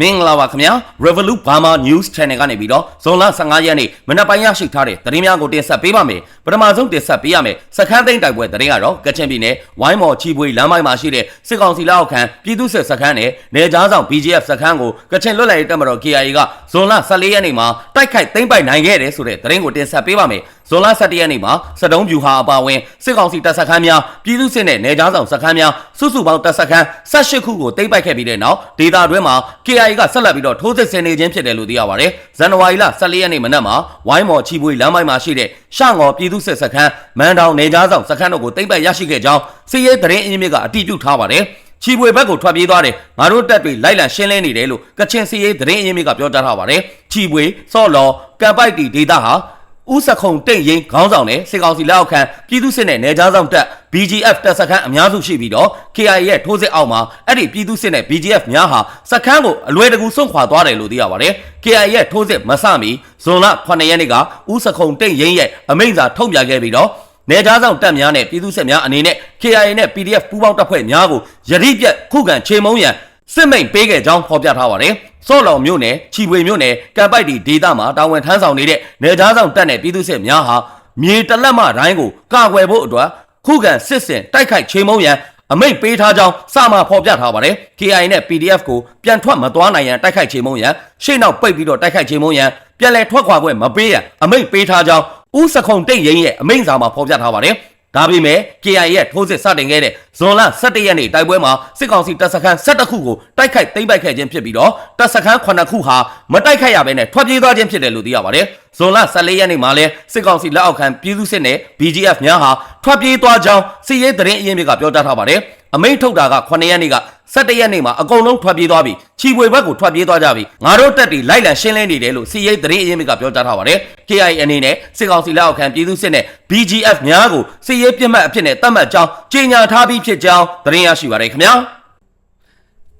မင်္ဂလာပါခင်ဗျာ Revolut Burma News Channel ကနေပြီးတော့ဇွန်လ15ရက်နေ့မနက်ပိုင်းရရှိထားတဲ့သတင်းများကိုတင်ဆက်ပေးပါမယ်ပထမဆုံးတင်ဆက်ပေးရမယ်စခန်းသိမ်းတိုက်ပွဲသတင်းကတော့ကချင်ပြည်နယ်ဝိုင်းမော်ချီပွေလမ်းပိုင်းမှာရှိတဲ့စစ်ကောင်စီလက်အောက်ခံပြည်သူ့စစ်စခန်းနဲ့နေကြားဆောင် BGF စခန်းကိုကချင်လွတ်လပ်ရေးတပ်မတော် KIA ကဇွန်လ14ရက်နေ့မှာတိုက်ခိုက်သိမ်းပိုက်နိုင်ခဲ့တယ်ဆိုတဲ့သတင်းကိုတင်ဆက်ပေးပါမယ် ဇွန်လ17ရက်နေ့မှာစတုံးပြူဟာအပါအဝင်စစ်ကောင်စီတပ်စခန်းများပြည်သူ့စစ်နဲ့နေကြားဆောင်စခန်းများစုစုပေါင်းတပ်စခန်း18ခုကိုသိမ်းပိုက်ခဲ့ပြီးတဲ့နောက်ဒေသအတွင်းမှာ KIA ကဆက်လက်ပြီးတော့ထိုးစစ်ဆင်နေခြင်းဖြစ်တယ်လို့သိရပါတယ်။ဇန်နဝါရီလ14ရက်နေ့မနက်မှာဝိုင်းမော်ချီပွေလမ်းပိုင်းမှာရှိတဲ့ရှငေါ်ပြည်သူ့စစ်စခန်းမန်တောင်နေကြားဆောင်စခန်းတို့ကိုသိမ်းပိုက်ရရှိခဲ့ကြောင်းစစ်ရေးသတင်းအင်းမြစ်ကအတည်ပြုထားပါတယ်။ချီပွေဘက်ကိုထွက်ပြေးသွားတယ်ငါတို့တပ်တွေလိုက်လံရှင်းလင်းနေတယ်လို့ကချင်စီရေးသတင်းအရင်းမြစ်ကပြောကြားထားပါတယ်ချီပွေစော့လော်ကံပိုက်တီဒေတာဟာ ဥစခုံတိတ်ရင်ခေါင်းဆောင်နဲ့စစ်ကောင်စီလက်အောက်ခံပြည်သူစစ်နဲ့နေကြားဆောင်တပ် BGF တပ်စခန်းအများစုရှိပြီးတော့ KIA ရဲ့ထိုးစစ်အောက်မှာအဲ့ဒီပြည်သူစစ်နဲ့ BGF များဟာစခန်းကိုအလွယ်တကူစွန့်ခွာသွားတယ်လို့သိရပါတယ် KIA ရဲ့ထိုးစစ်မဆမီဇွန်လ9ရက်နေ့ကဥစခုံတိတ်ရင်ရဲ့အမိန့်စာထုတ်ပြန်ခဲ့ပြီးတော့နေသားဆောင်တပ်များနဲ့ပြည်သူ့စစ်များအနေနဲ့ KIA နဲ့ PDF ပူးပေါင်းတပ်ဖွဲ့များကိုယတိပြတ်ခုခံချေမှုန်းရန် စစ်မိန်ပေးခဲ့ကြောင်းဖော်ပြထားပါတယ်။စော့လောင်မြို့နယ်ချီပွေမြို့နယ်ကံပိုက်တီဒေသမှာတာဝန်ထမ်းဆောင်နေတဲ့နေသားဆောင်တပ်နဲ့ပြည်သူ့စစ်များဟာမြေတလက်မတိုင်းကိုကာကွယ်ဖို့အတွက်ခုခံစစ်စင်တိုက်ခိုက်ချေမှုန်းရန်အမိတ်ပေးထားကြောင်းစမှဖော်ပြထားပါတယ်။ KI နဲ့ PDF ကိုပြန်ထွက်မသွားနိုင်ရန်တိုက်ခိုက်ချေမှုန်းရန်ရှေ့နောက်ပိတ်ပြီးတော့တိုက်ခိုက်ချေမှုန်းရန်ပြန်လည်ထွက်ခွာခွင့်မပေးရန်အမိတ်ပေးထားကြောင်းဦးစခုံတိတ်ရင်ရဲ့အမိန့်စာမှာဖော်ပြထားပါတယ်။ ဒါပေမဲ့ KI ရဲ့ထိုးစစ်စတင်ခဲ့တဲ့ဇွန်လ17ရက်နေ့တိုက်ပွဲမှာစစ်ကောင်စီတပ်စခန်း17ခုကိုတိုက်ခိုက်သိမ်းပိုက်ခဲ့ခြင်းဖြစ်ပြီးတော့တပ်စခန်း9ခုဟာမတိုက်ခိုက်ရဘဲနဲ့ထွက်ပြေးသွားခြင်းဖြစ်တယ်လို့သိရပါတယ်။ဇွန်လ14ရက်နေ့မှာလည်းစစ်ကောင်စီလက်အောက်ခံပြည်သူစစ်နဲ့ BGF များဟာထွက်ပြေးသွားကြောင်းစစ်ရေးသတင်းအရင်းမြစ်ကပြောကြားထားပါတယ်။အမိန့်ထုတ်တာက9ရက်နေ့က 17ရက်နေ့မှာအကုန်လုံးထွက်ပြေးသွားပြီချီပွေဘက်ကိုထွက်ပြေးသွားကြပြီငါတို့တက်တီလိုက်လံရှင်းလင်းနေတယ်လို့စီရေးသတင်းအရင်းမြစ်ကပြောကြားထားပါတယ် KI အနေနဲ့စစ်ကောင်စီလက်အောက်ခံပြည်သူစစ်နဲ့ BGF များကိုစီရေးပြစ်မှတ်အဖြစ်နဲ့တတ်မှတ်ကြောင်းကြေညာထားပြီးဖြစ်ကြောင်းသတင်းရရှိပါတယ်ခင်ဗျာ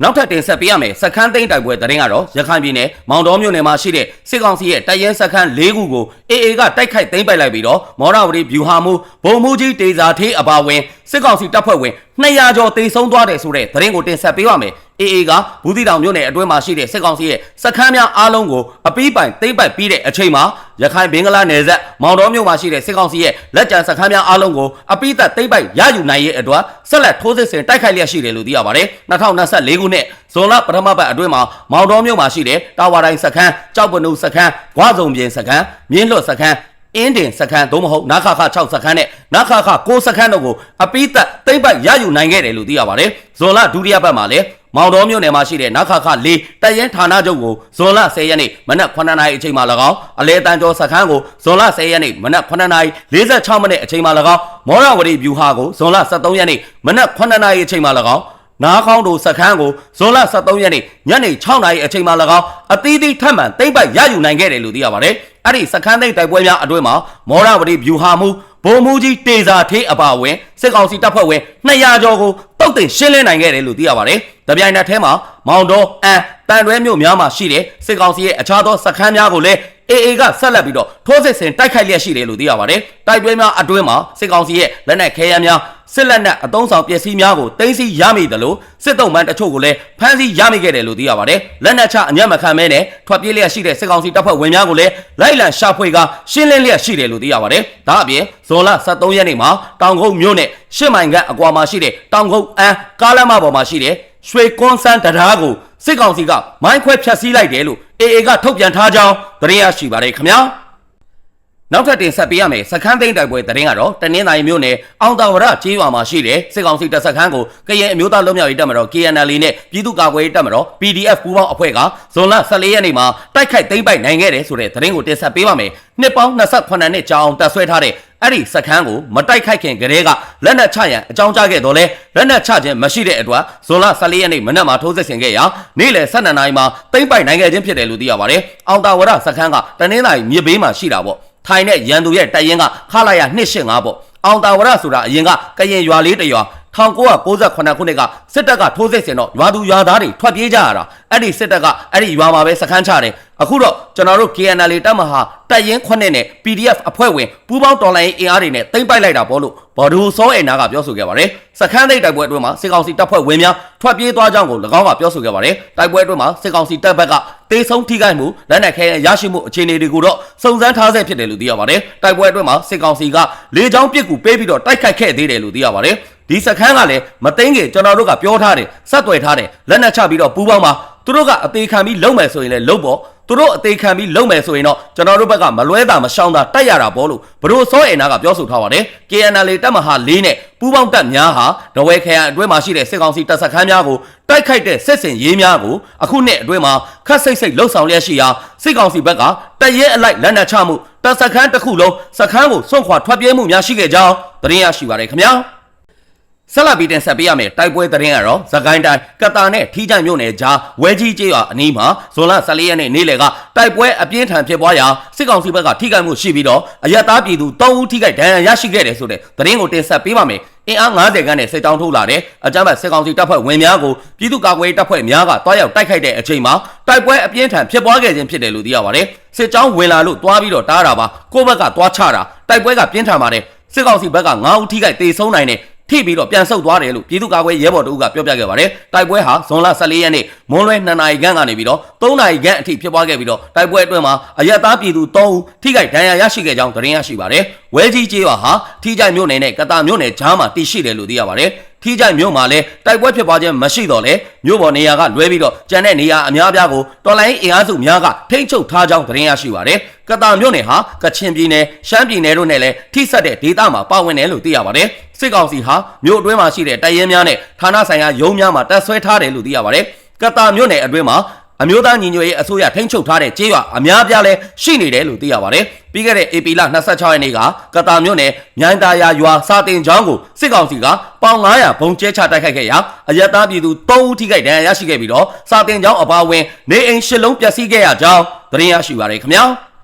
နောက်ထပ်တင်ဆက်ပေးရမယ်စခန်းသိမ်းတိုက်ပွဲသတင်းကတော့ရခိုင်ပြည်နယ်မောင်တော်မြို့နယ်မှာရှိတဲ့စစ်ကောင်စီရဲ့တပ်ရဲစခန်း၄ခုကို AA ကတိုက်ခိုက်သိမ်းပိုက်လိုက်ပြီးတော့မော်ရဝတီဗျူဟာမူဘုံမူကြီးတေဇာထေးအပါဝင်စစ်ကောင်စီတပ်ဖွဲ့ဝင်200ကျော်တေဆုံးသွားတယ်ဆိုတဲ့သတင်းကိုတင်ဆက်ပေးပါမယ် AA ကဘူးသီတောင်မြို့နယ်အတွင်းမှာရှိတဲ့စစ်ကောင်စီရဲ့စခန်းများအားလုံးကိုအပီးပိုင်သိမ်းပိုက်ပြီးတဲ့အချိန်မှာရခိုင်ဘင်္ဂလားနယ်စပ်မောင်တော်မြို့မှာရှိတဲ့စစ်ကောင်စီရဲ့လက်ကျန်စခန်းများအားလုံးကိုအပီးသက်သိမ်းပိုက်ရယူနိုင်ရဲ့အတွက်ဆက်လက်ထိုးစစ်ဆင်တိုက်ခိုက်လျက်ရှိတယ်လို့သိရပါတယ်2024ခုနှစ်ဇွန်လပထမပတ်အတွင်းမှာမောင်တော်မြို့မှာရှိတဲ့တာဝါတိုင်းစခန်းကြောက်ပနုစခန်းဂွားစုံပြင်စခန်းမြင်းလွတ်စခန်း အင်းတင်စခန်းသို့မဟုတ်နာခခ6စခန်းနဲ့နာခခ9စခန်းတို့ကိုအပိသက်သိမ့်ပတ်ရယူနိုင်ခဲ့တယ်လို့သိရပါတယ်။ဇွန်လဒုတိယပတ်မှာလည်းမောင်တော်မြို့နယ်မှာရှိတဲ့နာခခ၄တရင်ဌာနချုပ်ကိုဇွန်လ10ရက်နေ့မနက်9နာရီအချိန်မှာ၎င်းအလဲတန်းကျော်စခန်းကိုဇွန်လ10ရက်နေ့မနက်9နာရီ46မိနစ်အချိန်မှာ၎င်းမောရဝတီဗျူဟာကိုဇွန်လ13ရက်နေ့မနက်9နာရီအချိန်မှာ၎င်း နားခေါင်းတို့စခန်းကိုဇွန်လ23ရက်နေ့ညနေ6နာရီအချိန်မှ၎င်းအသီးသီးထပ်မံသိမ့်ပိုက်ရယူနိုင်ခဲ့တယ်လို့သိရပါတယ်။အဲ့ဒီစခန်းသိမ်းတိုက်ပွဲများအတွင်းမှာမောရဝတီဗျူဟာမှုဘုံမူကြီးတေဇာထေးအပါဝင်စစ်ကောင်စီတပ်ဖွဲ့ဝင်200ကျော်ကိုတုတ်တင်ရှင်းလင်းနိုင်ခဲ့တယ်လို့သိရပါတယ်။တပြိုင်နက်တည်းမှာမောင်တော်အန်တန်တွဲမြို့များမှာရှိတဲ့စစ်ကောင်စီရဲ့အခြားသောစခန်းများကိုလည်း AA ကဆက်လက်ပြီးတော့ထိုးစစ်ဆင်တိုက်ခိုက်လျက်ရှိတယ်လို့သိရပါတယ်။တိုက်ပွဲများအတွင်းမှာစစ်ကောင်စီရဲ့လက်နက်ခဲယမ်းများစစ်လက်နက်အသုံးဆောင်ပစ္စည်းများကိုတင်စီရမိတယ်လို့စစ်တုံးမှန်တချို့ကိုလည်းဖမ်းဆီးရမိခဲ့တယ်လို့သိရပါတယ်။လက်နက်ချအညံ့မခံမဲနဲ့ထွက်ပြေးလျက်ရှိတဲ့စစ်ကောင်စီတပ်ဖွဲ့ဝင်များကိုလည်းလိုက်လံရှာဖွေကရှင်းလင်းလျက်ရှိတယ်လို့သိရပါတယ်။ဒါအပြင်ဇွန်လ23ရက်နေ့မှာတောင်ကုန်းမြို့နယ်ရှစ်မိုင်ကအကွာမှာရှိတဲ့တောင်ကုန်းအန်းကားလမ်းမပေါ်မှာရှိတဲ့ ရွှေကွန်းစန်းတရားကိုစစ်ကောင်စီကမိုင်းခွဲဖျက်ဆီးလိုက်တယ်လို့ AA ကထုတ်ပြန်ထားကြောင်းသတင်းရရှိပါတယ်ခင်ဗျာနောက်ထပ်တင်ဆက်ပေးရမယ်စခန်းသိမ်းတိုက်ပွဲသတင်းကတော့တနင်္သာရီမြို့နယ်အောင်တာဝရကျေးရွာမှာရှိတဲ့စစ်ကောင်စီတပ်စခန်းကိုကရင်အမျိုးသားလွတ်မြောက်ရေးတပ်မတော် KNL နဲ့ပြည်သူ့ကာကွယ်ရေးတပ်မတော် PDF ပူးပေါင်းအဖွဲ့ကဇွန်လ14ရက်နေ့မှာတိုက်ခိုက်သိမ်းပိုက်နိုင်ခဲ့တယ်ဆိုတဲ့သတင်းကိုတင်ဆက်ပေးပါမယ်နှစ်ပေါင်း28နှစ်ကြာအောင်တပ်ဆွဲထားတဲ့ အဲ့ဒီစခန်းကိုမတိုက်ခိုက်ခင်ကတည်းကလက်နက်ချရန်အကြောင်းကြားခဲ့တော့လဲလက်နက်ချခြင်းမရှိတဲ့အတွက်ဇွန်လ14ရက်နေ့မနက်မှာထိုးစစ်ဆင်ခဲ့ရာနေ့လယ်12နာရီမှာတိမ့်ပိုက်နိုင်ခဲ့ခြင်းဖြစ်တယ်လို့သိရပါတယ်။အောင်တာဝရစခန်းကတနင်္လာရီမြစ်ဘေးမှာရှိတာပေါ့။ထိုင်တဲ့ရန်သူရဲ့တရင်ကခလာရ285ပေါ့။အောင်တာဝရဆိုတာအရင်ကကရင်ရွာလေးတရွာ1998ခုနှစ်ကစစ်တပ်ကထိုးစစ်ဆင်တော့ရွာသူရွာသားတွေထွက်ပြေးကြရတာအဲ့ဒီစစ်တပ်ကအဲ့ဒီရွာမှာပဲစခန်းချတယ်အခုတော့ကျွန်တော်တို့ KNL တပ်မဟာတပ်ရင်းခွနဲ့နဲ့ PDF အဖွဲ့ဝင်ပူးပေါင်းတော်လှန်ရေးအင်အားတွေနဲ့တိမ့်ပိုက်လိုက်တာပေါ့လို့ဘော်ဒူစောအေနာကပြောဆိုခဲ့ပါတယ်စခန်းသိမ်းတိုက်ပွဲအတွင်းမှာစစ်ကောင်စီတပ်ဖွဲ့ဝင်များထွက်ပြေးသွားကြောင်းကို၎င်းကပြောဆိုခဲ့ပါတယ်တိုက်ပွဲအတွင်းမှာစစ်ကောင်စီတပ်ဘက်ကတေဆုံးထိခိုက်မှုလက်နက်ခဲယမ်းရရှိမှုအခြေအနေတွေကိုတော့စုံစမ်းထားဆဲဖြစ်တယ်လို့သိရပါတယ်တိုက်ပွဲအတွင်းမှာစစ်ကောင်စီကလေကြောင်းပစ်ကူပေးပြီးတော့တိုက်ခိုက်ခဲ့သေးတယ်လို့သိရပါတယ်ဒီစခန်းကလည်းမသိငယ်ကျွန်တော်တို့ကပြောထားတယ်ဆက်သွယ်ထားတယ်လက်နက်ချပြီးတော့ပူးပေါင်းပါသူတို့ကအသေးခံပြီးလုံမယ်ဆိုရင်လည်းလုံပေါ့သူတို့အသေးခံပြီးလုံမယ်ဆိုရင်တော့ကျွန်တော်တို့ဘက်ကမလွဲတာမရှောင်တာတိုက်ရတာပေါ့လို့ဘရိုစောအေနာကပြောဆိုထားပါတယ် KNL တပ်မဟာ၄နဲ့ပူးပေါင်းတပ်များဟာဒဝဲခရိုင်အတွင်းမှာရှိတဲ့စစ်ကောင်စီတပ်စခန်းများကိုတိုက်ခိုက်တဲ့စစ်စင်ရေးများကိုအခုနှစ်အတွင်းမှာခတ်စိတ်စိတ်လှုပ်ဆောင်လျက်ရှိရာစစ်ကောင်စီဘက်ကတရဲအလိုက်လက်နက်ချမှုတပ်စခန်းတစ်ခုလုံးစခန်းကိုစွန့်ခွာထွက်ပြေးမှုများရှိခဲ့ကြောင်းသတင်းရရှိပါတယ်ခင်ဗျာ ဆက်လက်ပြီးတင်ဆက်ပေးရမယ်တိုက်ပွဲသတင်းကတော့သကိုင်းတိုင်းကတာနဲ့ထီးချိုင်မြို့နယ်ကြားဝဲကြီးကျေးရွာအနီးမှာဇွန်လ14ရက်နေ့နေ့လယ်ကတိုက်ပွဲအပြင်းထန်ဖြစ်ပွားရာစစ်ကောင်စီဘက်ကထိခိုက်မှုရှိပြီးတော့အရက်သားပြည်သူ3ဦးထိခိုက်ဒဏ်ရာရရှိခဲ့တယ်ဆိုတဲ့သတင်းကိုတင်ဆက်ပေးပါမယ်အင်အား90ခန်းနဲ့စစ်တောင်းထုတ်လာတဲ့အကြမ်းဖက်စစ်ကောင်စီတပ်ဖွဲ့ဝင်များကိုပြည်သူ့ကာကွယ်ရေးတပ်ဖွဲ့များကတွားရောက်တိုက်ခိုက်တဲ့အချိန်မှာတိုက်ပွဲအပြင်းထန်ဖြစ်ပွားခဲ့ခြင်းဖြစ်တယ်လို့သိရပါတယ်စစ်ကြောင်းဝင်လာလို့တွားပြီးတော့တားတာပါကိုယ့်ဘက်ကတွားချတာတိုက်ပွဲကပြင်းထန်ပါတယ်စစ်ကောင်စီဘက်က9ဦးထိခိုက်တေဆုံးနိုင်တဲ့ ထိပြီးတော့ပြန်ဆုတ်သွားတယ်လို့ပြည်သူ့ကာကွယ်ရဲဘော်တို့ကပြောပြခဲ့ပါတယ်။တိုက်ပွဲဟာဇွန်လ14ရက်နေ့မွန်းလွဲ2နာရီခန့်ကနေပြီးတော့3နာရီခန့်အထိဖြစ်ပွားခဲ့ပြီးတော့တိုက်ပွဲအတွင်းမှာအရက်သားပြည်သူ3ဦးထိခိုက်ဒဏ်ရာရရှိခဲ့ကြောင်းသတင်းရရှိပါတယ်။ဝဲကြီးကျေးရွာဟာထိကြိုက်မြို့နယ်နဲ့ကတာမြို့နယ်ကြားမှာတည်ရှိတယ်လို့သိရပါတယ်။ထိကြိုက်မြို့မှာလည်းတိုက်ပွဲဖြစ်ပွားခြင်းမရှိတော့လဲမြို့ပေါ်နေရာကလွဲပြီးတော့ကျန်တဲ့နေရာအများအပြားကိုတော်လိုင်းအင်အားစုများကထိမ့်ချုပ်ထားကြောင်းသတင်းရရှိပါတယ်။ကတာမြို့နယ်ဟာကချင်ပြည်နယ်ရှမ်းပြည်နယ်တို့နဲ့လည်းထိစပ်တဲ့ဒေသမှာပါဝင်တယ်လို့သိရပါတယ်။စစ်ကောင်စီဟာမြို့အတွင်းမှာရှိတဲ့တပ်ရဲများနဲ့ဌာနဆိုင်ရာရုံးများမှာတပ်ဆွဲထားတယ်လို့သိရပါတယ်။ကတာမြို့နယ်အတွင်းမှာ အမျိုးသားညီညွတ်ရေးအစိုးရထိန်းချုပ်ထားတဲ့ကျေးရွာအများအပြားလဲရှိနေတယ်လို့သိရပါတယ်။ပြီးခဲ့တဲ့ AP လ26ရက်နေ့ကကတာမြို့နယ်မြိုင်တာယာရွာစာတင်ချောင်းကိုစစ်ကောင်စီကပေါင်900ဘုံကျဲချတိုက်ခိုက်ခဲ့ရာအရက်သားပြည်သူ3ဦးထိခိုက်ဒဏ်ရာရရှိခဲ့ပြီးတော့စာတင်ချောင်းအပါအဝင်နေအိမ်ရှစ်လုံးပျက်စီးခဲ့ရကြောင်းသတင်းရရှိပါရခင်ဗျာ။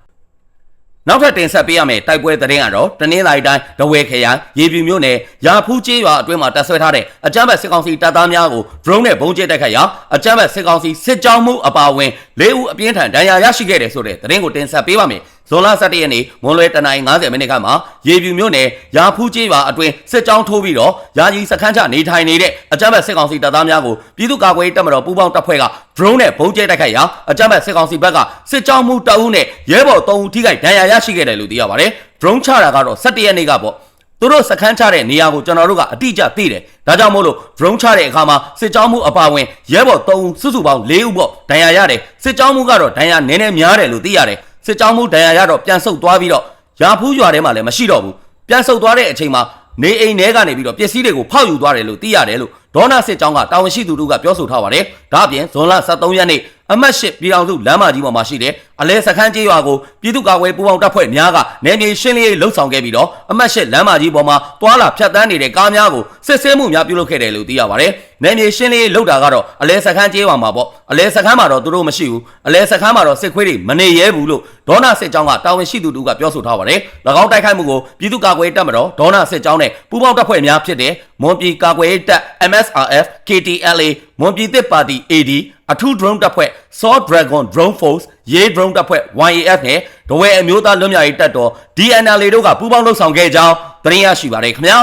နောက်ထပ်တင်ဆက်ပေးရမယ့်တိုက်ပွဲသတင်းကတော့တနင်္လာရီတိုင်းဒဝဲခရိုင်ရေပြူမြို့နယ်ရာဖူးကျေးရွာအတွင်းမှာတပ်ဆွဲထားတဲ့အကြမ်းဖက်စစ်ကောင်စီတပ်သားများကို drone နဲ့ပုံကျဲတိုက်ခိုက်ရာအကြမ်းဖက်စစ်ကောင်စီစစ်ကြောင်းမှုအပါအဝင်၄ဦးအပြင်းထန်ဒဏ်ရာရရှိခဲ့တယ်ဆိုတဲ့သတင်းကိုတင်ဆက်ပေးပါမယ်။ ဇွန်လ17ရက်နေ့မွန်လွဲတနင်္လာ50မိနစ်ခန့်မှာရေပြူမြို့နယ်ရာဖူးကျေးရွာအတွင်းစစ်ကြောင်းထိုးပြီးတော့ယာယီစခန်းချနေထိုင်နေတဲ့အကြမ်းဖက်စစ်ကောင်စီတပ်သားများကိုပြည်သူ့ကာကွယ်ရေးတပ်မတော်ပူးပေါင်းတပ်ဖွဲ့က drone နဲ့ပုံကျဲတိုက်ခိုက်ရာအကြမ်းဖက်စစ်ကောင်စီဘက်ကစစ်ကြောင်းမှုတအုပ်နဲ့ရဲဘော်3ဦးထိခိုက်ဒဏ်ရာရရှိခဲ့တယ်လို့သိရပါတယ်။ drone ချတာကတော့17ရက်နေ့ကပေါ့သူတို့စခန်းချတဲ့နေရာကိုကျွန်တော်တို့ကအတိအကျသိတယ်။ဒါကြောင့်မို့လို့ drone ချတဲ့အခါမှာစစ်ကြောင်းမှုအပါအဝင်ရဲဘော်3ဦးစုစုပေါင်း4ဦးပေါ့ဒဏ်ရာရတယ်။စစ်ကြောင်းမှုကတော့ဒဏ်ရာနည်းနည်းများတယ်လို့သိရတယ်။ စစ်ကြောင်းမှုဒဏ်ရာရတော့ပြန်ဆုတ်သွားပြီးတော့ရာဖူးရွာထဲမှာလည်းမရှိတော့ဘူး။ပြန်ဆုတ်သွားတဲ့အချိန်မှာနေအိမ်ထဲကနေပြီးတော့ပစ္စည်းတွေကိုဖောက်ယူသွားတယ်လို့သိရတယ်လို့ဒေါနာစစ်ကြောင်းကတာဝန်ရှိသူတို့ကပြောဆိုထားပါတယ်။ဒါအပြင်ဇွန်လ23ရက်နေ့အမတ်ရှိပြည်အောင်စုလမ်းမကြီးပေါ်မှာရှိတဲ့အလဲစခန်းကျေးရွာကိုပြည်သူ့ကာကွယ်ပူးပေါင်းတပ်ဖွဲ့များကနေမြေရှင်းလင်းရေးလှုပ်ဆောင်ခဲ့ပြီးတော့အမတ်ရှိလမ်းမကြီးပေါ်မှာတွာလာဖြတ်တန်းနေတဲ့ကားများကိုစစ်ဆေးမှုများပြုလုပ်ခဲ့တယ်လို့သိရပါတယ်။ နေမြေရှင်းလင်းရေးလှုပ်တာကတော့အလဲစခန်းကျေးရွာမှာပေါ့အလဲစခန်းမှာတော့သူတို့မရှိဘူးအလဲစခန်းမှာတော့စစ်ခွေးတွေမနေရဲဘူးလို့ဒေါနာစစ်ကြောင်းကတာဝန်ရှိသူတို့ကပြောဆိုထားပါတယ်။၎င်းတိုက်ခိုက်မှုကိုပြည်သူ့ကာကွယ်တပ်မတော်ဒေါနာစစ်ကြောင်းနဲ့ပူးပေါင်းတပ်ဖွဲ့များဖြစ်တဲ့မွန်ပြည်ကာကွယ်ရေးတပ် MSRF KTLA မွန်ပြည်သစ်ပါတီ AD အထူး drone တပ်ဖွဲ့ Saw Dragon Drone Force ရေး drone တပ်ဖွဲ့ YAF နဲ့ဒဝဲအမျိုးသားလွတ်မြောက်ရေးတပ်တော် DNLA တို့ကပူးပေါင်းလှုပ်ဆောင်ခဲ့ကြောင်းသတင်းရရှိပါတယ်ခင်ဗျာ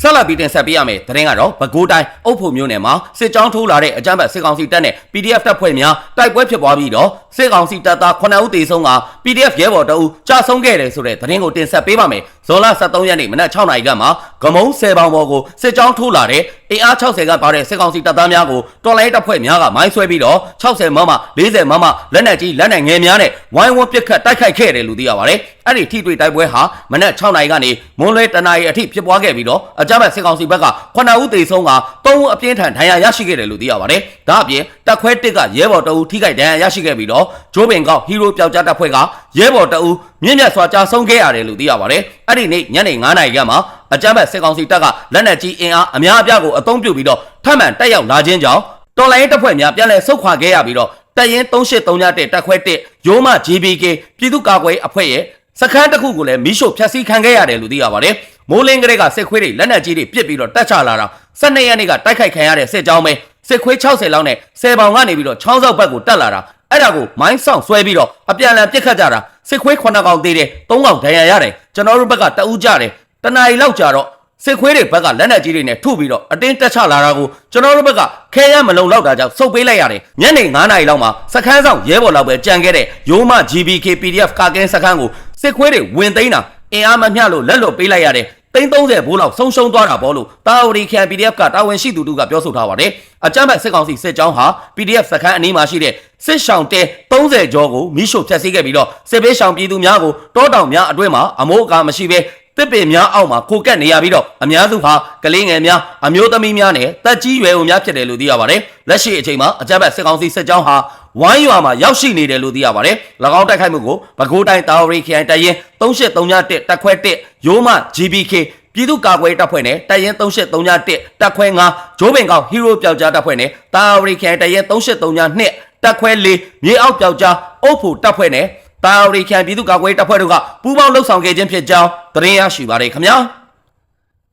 ဆက်လက်ပြီးတင်ဆက်ပေးရမယ်သတင်းကတော့ပဲခူးတိုင်းအုပ်ဖို့မြို့နယ်မှာစစ်ကြောင်းထိုးလာတဲ့အကြမ်းဖက်စစ်ကောင်စီတပ်နဲ့ PDF တပ်ဖွဲ့များတိုက်ပွဲဖြစ်ပွားပြီးတော့စစ်ကောင်စီတပ်သား9ဦးသေဆုံးက PDF ရဲဘော်တအူကြာဆုံးခဲ့တယ်ဆိုတဲ့သတင်းကိုတင်ဆက်ပေးပါမယ်ဇွန်လ23ရက်နေ့မနက်6နာရီကမှဂမုံ10ပေါင်ပေါ်ကိုစစ်ကြောင်းထိုးလာတဲ့ အင်အား60ကပါတဲ့စစ်ကောင်စီတပ်သားများကိုတော်လိုင်းတပ်ဖွဲ့များကမိုင်းဆွဲပြီးတော့60မမ40မမလက်နက်ကြီးလက်နက်ငယ်များနဲ့ဝိုင်းဝန်းပစ်ခတ်တိုက်ခိုက်ခဲ့တယ်လို့သိရပါတယ်အဲ့ဒီထိတွေ့တိုက်ပွဲဟာမနက်6နာရီကနေမွန်းလွဲတနာရီအထိဖြစ်ပွားခဲ့ပြီးတော့အကြမ်းဖက်စစ်ကောင်စီဘက်က9ဦးသေဆုံးက3ဦးအပြင်းထန်ဒဏ်ရာရရှိခဲ့တယ်လို့သိရပါတယ်ဒါအပြင်တပ်ခွဲတစ်ကရဲဘော်တအူထိခိုက်ဒဏ်ရာရရှိခဲ့ပြီးတော့ဂျိုးပင်ကောက်ဟီးရိုးပျောက်ကြားတပ်ဖွဲ့က ရဲဘော်တအူမြင့်မြတ်စွာကြာဆုံးခဲ့ရတယ်လို့သိရပါတယ်အဲ့ဒီနေ့ညနေ9နာရီကမှအကြမ်းဖက်စစ်ကောင်စီတပ်ကလက်နက်ကြီးအင်အားအများအပြားကိုအသုံးပြုပြီးတော့ထပ်မံတက်ရောက်လာခြင်းကြောင့်တော်လိုင်းတပ်ဖွဲ့များပြန်လည်ဆုတ်ခွာခဲ့ရပြီးတော့တရင်3831တက်တက်ခွဲတက်ရိုးမ GBK ပြည်သူ့ကာကွယ်အဖွဲ့ရဲ့စခန်းတစ်ခုကိုလည်းမီးရှို့ဖျက်ဆီးခံခဲ့ရတယ်လို့သိရပါတယ်မိုးလင်းကလေးကစစ်ခွေးတွေလက်နက်ကြီးတွေပစ်ပြီးတော့တက်ချလာတာ12ရက်နေ့ကတိုက်ခိုက်ခံရတဲ့စစ်ကြောင်းပဲစစ်ခွေး60လောက်နဲ့10ပေါင်ကနေပြီးတော့ချောင်းဆောက်ဘက်ကိုတက်လာတာ အဲ့ဒါကိုမိုင်းဆောင်ဆွဲပြီးတော့အပြန်အလှန်ပြစ်ခတ်ကြတာစစ်ခွေး9កောင်သေးတယ်3កောင်ဒဏ်ရာရတယ်ကျွန်တော်တို့ဘက်ကတအူးကြတယ်တနာရီလောက်ကြာတော့စစ်ခွေးတွေဘက်ကလက်နက်ကြီးတွေနဲ့ထုပြီးတော့အတင်းတက်ချလာတာကိုကျွန်တော်တို့ဘက်ကခဲရမလုံလောက်တာကြောင့်စုပ်ပေးလိုက်ရတယ်ညနေ9နာရီလောက်မှာစခန်းဆောင်ရဲဘော်လောက်ပဲကြံခဲ့တဲ့ရိုးမ GBK PDF ကာကင်းစခန်းကိုစစ်ခွေးတွေဝင်သိမ်းတာအင်အားမမျှလို့လက်လွတ်ပေးလိုက်ရတယ် သိန်း30ဘိုးလောက်ဆုံးရှုံးသွားတာပေါ့လို့တာဝရီခန် PDF ကတာဝန်ရှိသူတို့ကပြောဆိုထားပါတယ်။အကြမ်းဖက်စစ်ကောင်စီစစ်ကြောင်းဟာ PDF စခန်းအနီးမှာရှိတဲ့စစ်ရှောင်းတဲ30ကျော်ကိုမိရှုဖျက်ဆီးခဲ့ပြီးတော့စစ်ဘေးရှောင်ပြည်သူများကိုတောတောင်များအတွင်းမှာအမိုးအကာမရှိဘဲ တစ်ပင်များအောက်မှာခိုကက်နေရပြီးတော့အများစုဟာကလေးငယ်များအမျိုးသမီးများနဲ့တက်ကြီးရွယ်အိုများဖြစ်တယ်လို့သိရပါတယ်။လက်ရှိအချိန်မှာအကြမ်းဖက်စစ်ကောင်စီစစ်ကြောင်းဟာဝိုင်းရွာမှာရောက်ရှိနေတယ်လို့သိရပါတယ်။၎င်းတိုက်ခိုက်မှုကိုပဲခူးတိုင်းတာဝရီခရိုင်တရင်3831တက်ခွဲ1ရိုးမ GBK ပြည်သူ့ကာကွယ်ရေးတပ်ဖွဲ့နဲ့တရင်3831တပ်ခွဲ9ဂျိုးပင်ကောင်ဟီးရိုးပျောက်ကြားတပ်ဖွဲ့နဲ့တာဝရီခရိုင်တရင်3832တပ်ခွဲ4မြေအောက်ပျောက်ကြားအုပ်ဖို့တပ်ဖွဲ့နဲ့ တာဝရီခရိုင်ပြည်သူ့ကာကွယ်ရေးတပ်ဖွဲ့တို့ကပူးပေါင်းလှုပ်ဆောင်ခဲ့ခြင်းဖြစ်ကြောင်းသတင်းရရှိပါတယ်ခင်ဗျာ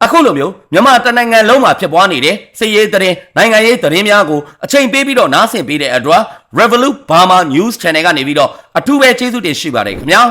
အခုလိုမျိုးမြန်မာတနိုင်ငံလုံးမှာဖြစ်ပွားနေတဲ့စစ်ရေးသတင်းနိုင်ငံရေးသတင်းများကိုအချိန်ပေးပြီးတော့နားဆင်ပေးတဲ့အတွက် Revolut Burma News Channel ကနေပြီးတော့အထူးပဲကျေးဇူးတင်ရှိပါတယ်ခင်ဗျာ